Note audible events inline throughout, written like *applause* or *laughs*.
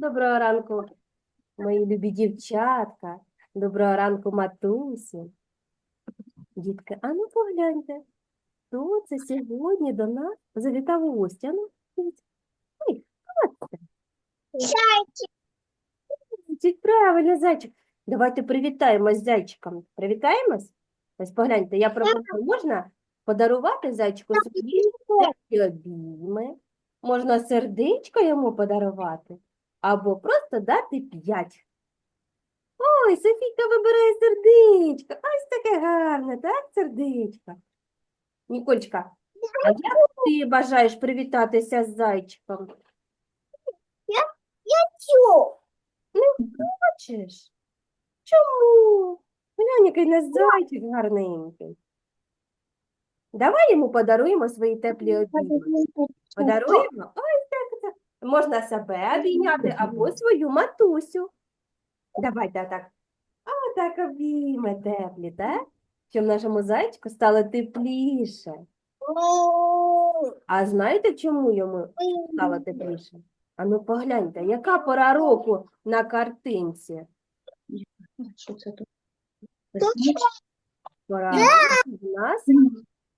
Доброго ранку, мої любі дівчатка. Доброго ранку, матусі. Дітки, а ну погляньте, хто це сьогодні до нас завітав у гості? А ну. Ой, хто це? Зайчик. Зайчик, правильно, зайчик. Давайте привітаємось з зайчиком. Привітаємось? Ось погляньте, я пропоную, можна подарувати зайчику свої обійми, можна сердечко йому подарувати, або просто дати п'ять. Ой, Софійка вибирає сердечко. Ось таке гарне, так, сердечко? Нікольчка, а як ти бажаєш привітатися з зайчиком? Чё? Хочеш? Чому? Глянь, який нас зайчик гарненький. Давай йому подаруємо свої теплі обійми. Подаруємо? Можна себе обійняти або свою матусю. Давайте так. А так обійми теплі, так? Щоб нашому зайчику стало тепліше. А знаєте, чому йому стало тепліше? А ну погляньте, яка пора року на картинці? Що це тут? Пора року в нас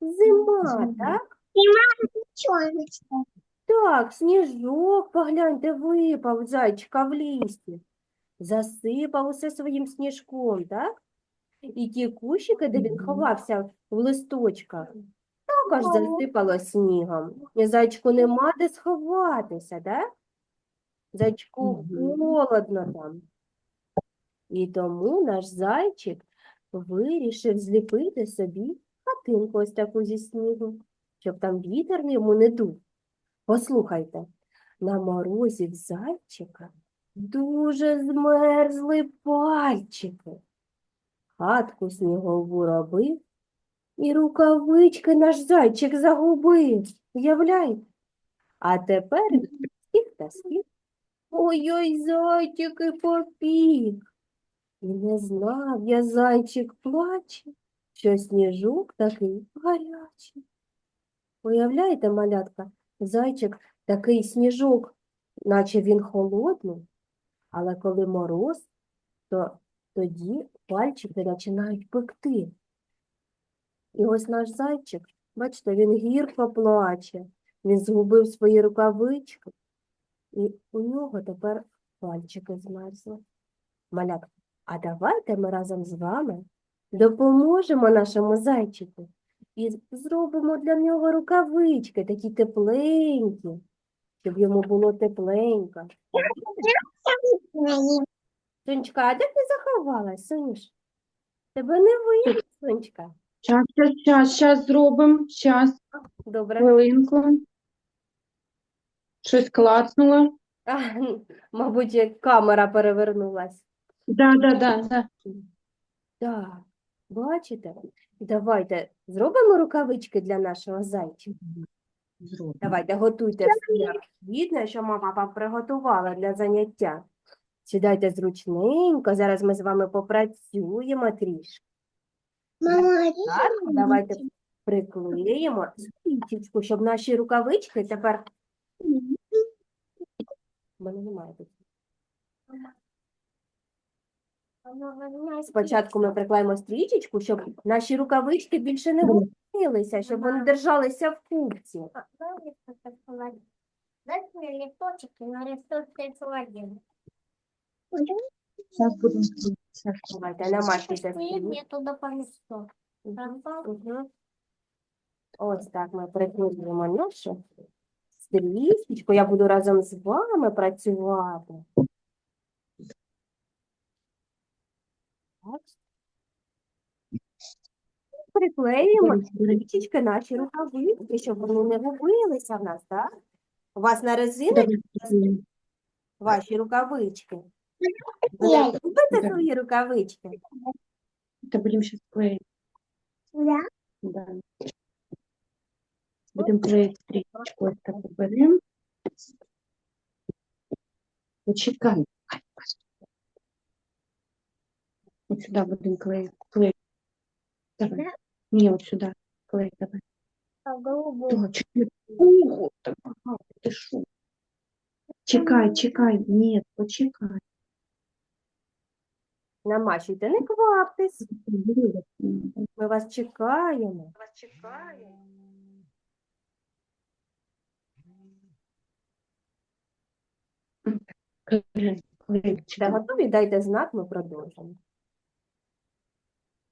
зима, так? Чёрночка. Так, сніжок, погляньте, випав зайчика в лісі. Засипав усе своїм сніжком, так? І ті кущики, де він ховався в листочках, також засипало снігом. Зайчику нема де сховатися, так? Зайчику холодно там. І тому наш зайчик вирішив зліпити собі хатинку ось таку зі снігу, щоб там вітер йому не дув. Послухайте, на морозі в зайчика дуже змерзли пальчики. Хатку снігову робив, і рукавички наш зайчик загубив. Уявляєте? А тепер скік та скік. Ой-ой, зайчики попік. І не знав я, зайчик плаче, що сніжок такий гарячий. Уявляєте, малятка, зайчик такий сніжок, наче він холодний, але коли мороз, то тоді пальчики починають пекти. І ось наш зайчик, бачите, він гірко плаче, він згубив свої рукавички, і у нього тепер пальчики змерзли. Малятка, а давайте ми разом з вами допоможемо нашому зайчику і зробимо для нього рукавички такі тепленькі, щоб йому було тепленько. Сонечка, а де ти заховалась, Сонюш? Тебе не видно, Сонечка. Щас, щас, щас, щас зробимо. Щас, Добре. хвилинку. Щось клацнуло. А, мабуть, як камера перевернулась. Да, да, да, да. Так, бачите? Давайте зробимо рукавички для нашого зайчика. Зробимо. Давайте готуйте все необхідне, що мама вам приготувала для заняття. Сідайте зручненько, зараз ми з вами попрацюємо трішки. Мама, Так, давайте приклеїмо стрічечку, щоб наші рукавички тепер. У мене немає тут. Спочатку ми приклеїмо стрічечку, щоб наші рукавички більше не губилися, щоб вони держалися в купці. Будемо. Давайте стрічку. понесу. Ось так ми приклеїмо нашу стрічечку. Я буду разом з вами працювати. Так. Приклеїмо стрічечки наші рукавички, щоб вони не губилися в нас, так? У вас на резиночці ваші рукавички. Ви не любите свої рукавички? Та будемо щас клеїти. Да? Да. Будемо клеїти стрічку. Ось так беремо. Почекай. От сюди будемо клеїти. Клеїти. Давай. Ні, от сюди. Клей, давай. А голубой. Точно. Ого, так багато. Ти що? Чекай, чекай. Ні, почекай. Намащуйте, не кваптесь. Ми вас чекаємо. Клей, Де клеечка. готові, дайте знак, ми продовжимо.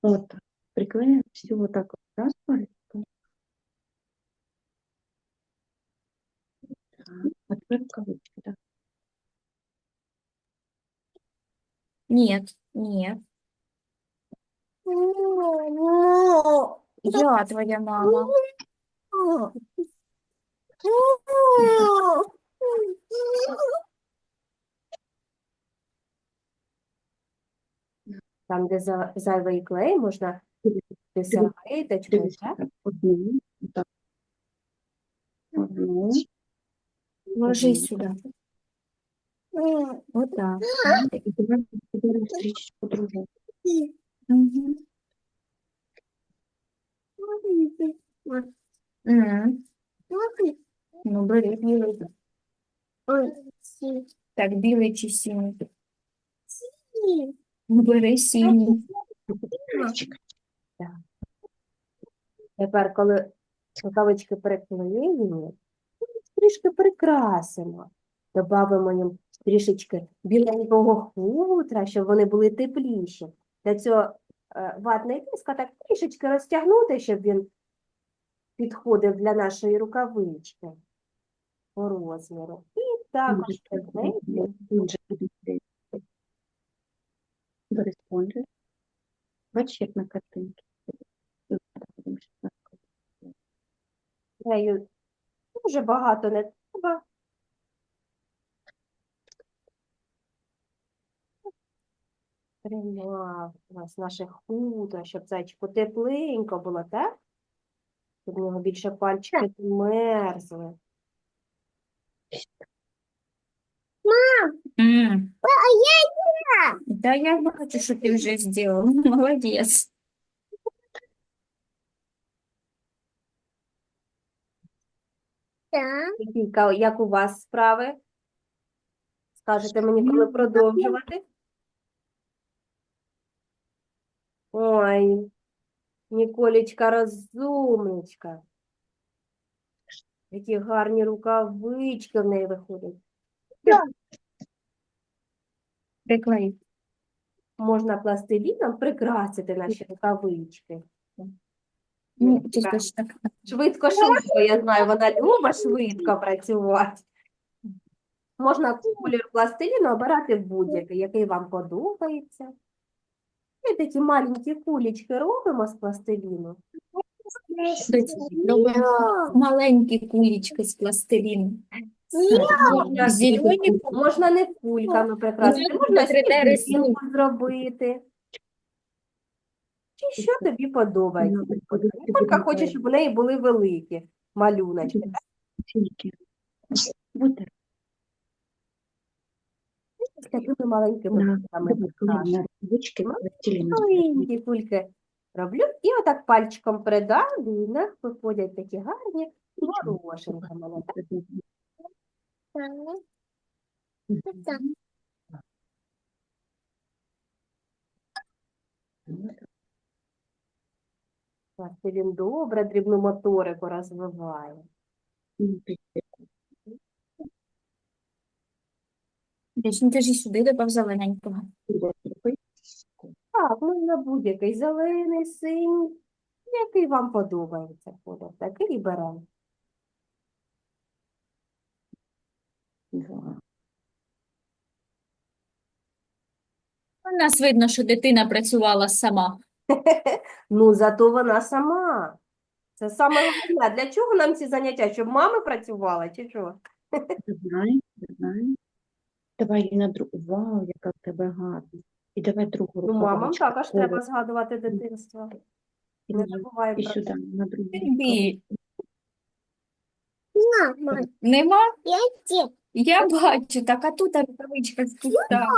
Вот так. Приклеим все вот так вот. Раз, палец. Теперь кавычки, да. Нет, нет. Я твоя мама. *laughs* Там, де за- зайвий клей, можна писати Дивись, так? так, одну, вот так. Одну. Ложи сюда. Вот так. И давай теперь стричку другую. Мгм. М. Ну, бери білий. Так, білий чи синій? Ну, бери синій. Тепер, коли рукавички приклеєні, трішки прикрасимо. Добавимо їм трішечки біленького хутра, щоб вони були тепліші. Для цього е, ватний диск так трішечки розтягнути, щоб він підходив для нашої рукавички по розміру. І також Спонжик. Бачиш, як на картинці. Нею дуже багато не треба. Тримав у нас наше хутро, щоб зайчику тепленько було, так? Щоб в нього більше пальчики не мерзли. М. Да, я бачу, що ти вже зробила. *laughs* Молодець. Софійка, як у вас справи? Скажете мені, коли продовжувати? Ой, Ніколечка розумничка. Які гарні рукавички в неї виходять. Приклеїть. Можна пластиліном прикрасити наші рукавички. Ну, ж так. Швидко, швидко, я знаю, вона любить швидко працювати. Можна колір пластиліну обирати будь-який, який вам подобається. І такі маленькі кулечки робимо з пластиліну. Робимо маленькі кулічки з пластиліну. Можна, Зелені можна не кульками прикрасити, Ну, можна сніжинку зробити. Чи що тобі подобається? Ніколька хоче, щоб у неї були великі малюночки. З такими маленькими кульками. Маленькі кульки роблю і отак пальчиком придавлю, і в них виходять такі гарні горошинки. в так. Пластилін добре дрібну моторику розвиває. Ну, ж і сюди добав зелененького. Так, можна будь-який зелений, синій, який вам подобається такий і беремо. У нас видно, що дитина працювала сама. *laughs* Ну, зато вона сама. Це саме головне. Для чого нам ці заняття? Щоб мама працювала, чи що? *laughs* Знаю, знаю. Давай і на другу. Вау, яка в тебе гарна. І давай другу руку. Ну, мамам також треба згадувати дитинство. І Не на- забувай І про сюди, це. на другу. Мама, нема? я те. Я бачу, так, а тут рукавичка пуста.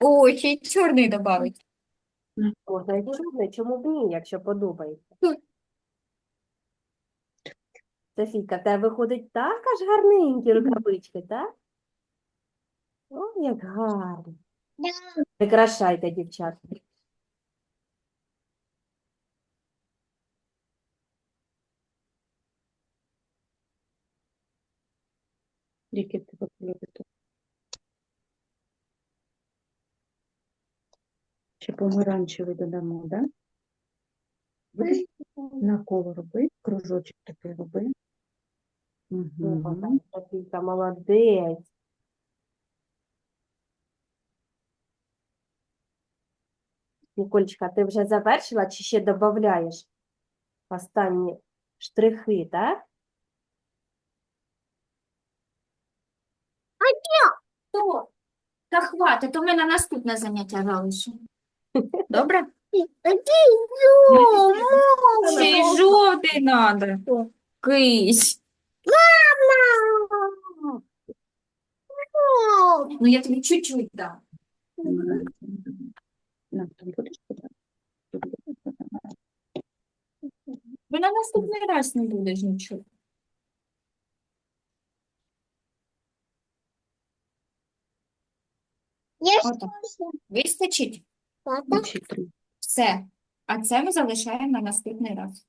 О, ще й чорний добавить. Можна і чорний, чому б ні, якщо подобається. Софійка, в тебе виходить так аж гарненькі рукавички, так? О, як гарно. Прикрашайте, дівчатка. Які в тебе кольори? Ще помаранчевий додамо, да? На коло роби, кружочок такий роби. Угу. Софійка, молодець. Ніколечка, ти вже завершила чи ще додаєш останні штрихи, так? То, та хватить, то ми на наступне заняття залишимо. Добре? Ще жовтий надо. Кись. Мама! Ну, я тобі чуть-чуть дам. Бо на наступний раз не будеш нічого. Отак. Вистачить? Ще три. Все. А це ми залишаємо на наступний раз.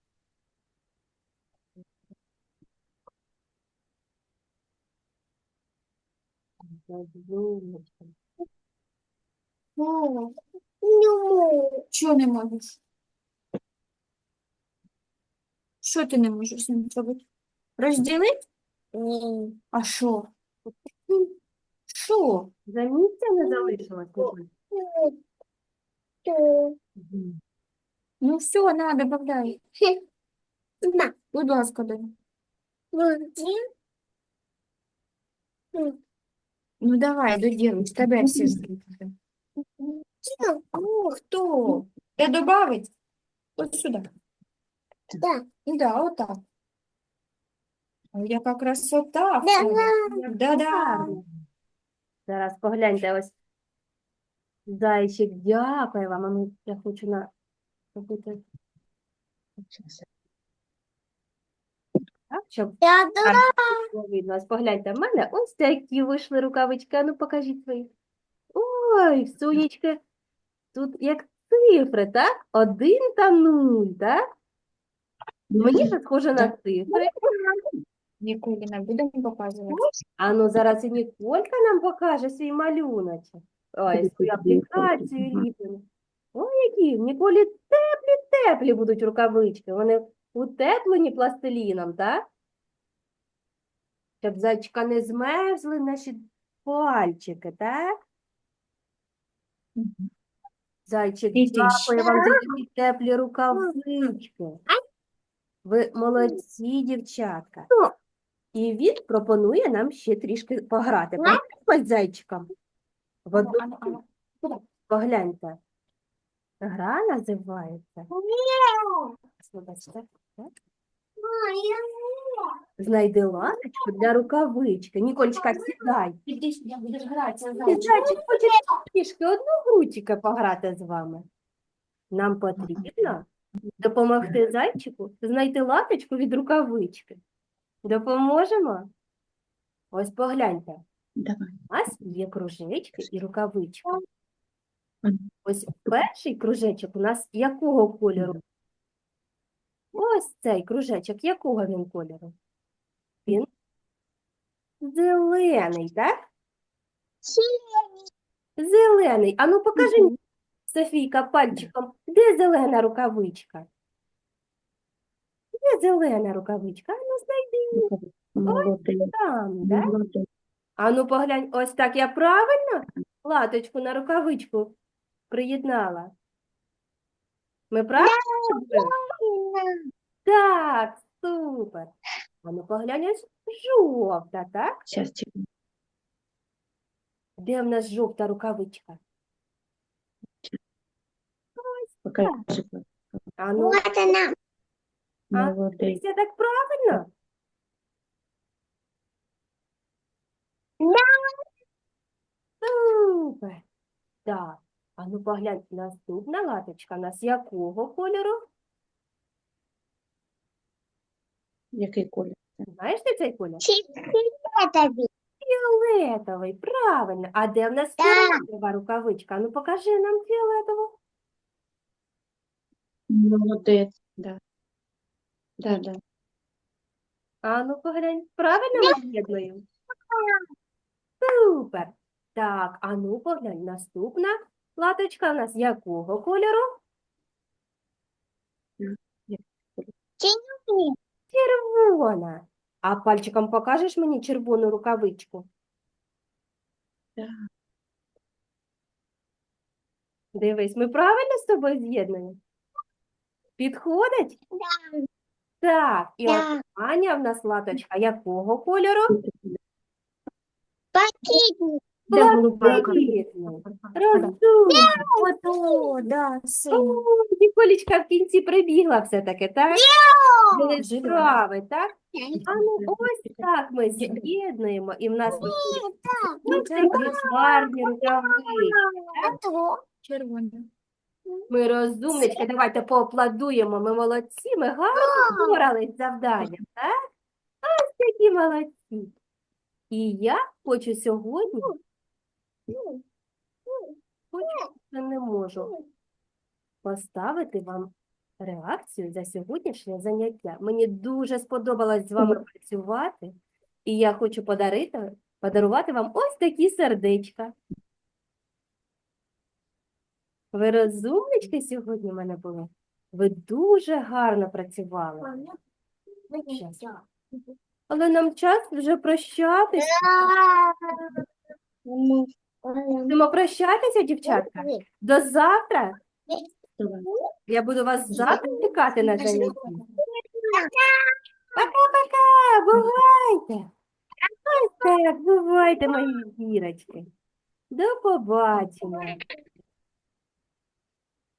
Розумничка. Чого не можеш? Що ти не можеш з ним зробити? Розділити? А що? Що? За місця не залишилось, Ніколь? Мгм. Ну все, на, добавляй. Будь ласка, дай. Ну давай, доділуй, з тебе всі зробили. Ну, хто? Де добавить? Ось сюди. Да. Да, отак. Ой, яка красота в Да, тебе. Да-да. Зараз погляньте, ось зайчик, дякую вам. А ну, я хочу на робити так, щоб було видно. Ось погляньте, в мене ось такі вийшли рукавички. А ну покажіть свої. Ой, сонечки, тут як цифри, так? Один та нуль, так? Мені це схоже на цифри. Ніколі будемо показувати. А ну зараз і Ніколька нам покаже свій малюночок. Ой, свою аплікацію ага. Ой, які в Ніколі теплі-теплі будуть рукавички. Вони утеплені пластиліном, так? Щоб зайчика не змерзли наші пальчики, так? Зайчик, дякую вам за такі теплі рукавички. Ви молодці, дівчатка. І він пропонує нам ще трішки пограти. Пограємо з зайчиком. В одну? Погляньте. Гра називається. Знайди ланочку для рукавички. Ніколечка, сідай. Зайчик хоче трішки одну грутіка пограти з вами. Нам потрібно допомогти зайчику знайти латочку від рукавички. Допоможемо? Ось погляньте. Давай. У нас є кружечки і рукавичка. Ось перший кружечок у нас якого кольору? Ось цей кружечок, якого він кольору? Він зелений, так? Зелений. Ану покажи, мені, Софійка, пальчиком, де зелена рукавичка? Де зелена рукавичка? Ану, знайди Молодець. там, так? Молодець. Ану, поглянь, ось так я правильно латочку на рукавичку приєднала? Ми правильно? робили? Так, супер. Ану, поглянь, ось жовта, так? Щас. Де в нас жовта рукавичка? Покажи. Ану, Вот она. А, Молодець. все так правильно? Супер. Так. Ану, поглянь, наступна латочка у нас якого кольору? Який колір? Знаєш ти цей колір? Чистый Фіолетовий, правильно. А де в нас фіолетова рукавичка? Ну покажи нам фіолетову. Молодець, да. Да, да. А ну поглянь, правильно ми з'єднуємо? Супер. Так, а ну поглянь, наступна латочка у нас якого кольору? Червона. А пальчиком покажеш мені червону рукавичку? Так. Дивись, ми правильно з тобою з'єднані? Підходить? Так, і Да. остання в нас латочка якого кольору? Ото, да, синій. Ніколічка в кінці прибігла все-таки, так? Були справи, так? А ну ось так ми з'єднуємо, і в нас виходить гарні рукавички. Червона. Ми розумнички, давайте поаплодуємо. Ми молодці, ми гарно впорались з завданням, так? Ось такі молодці. І я хочу сьогодні, хочу, але не можу поставити вам реакцію за сьогоднішнє заняття. Мені дуже сподобалось з вами працювати, і я хочу подарити, подарувати вам ось такі сердечка. Ви розумнички сьогодні в мене були? Ви дуже гарно працювали. Але нам час вже прощатися. Будемо прощатися, дівчатка. До завтра. Я буду вас завтра чекати на занятті. Пока-пока, бувайте. Ось так, бувайте, мої зірочки. До побачення.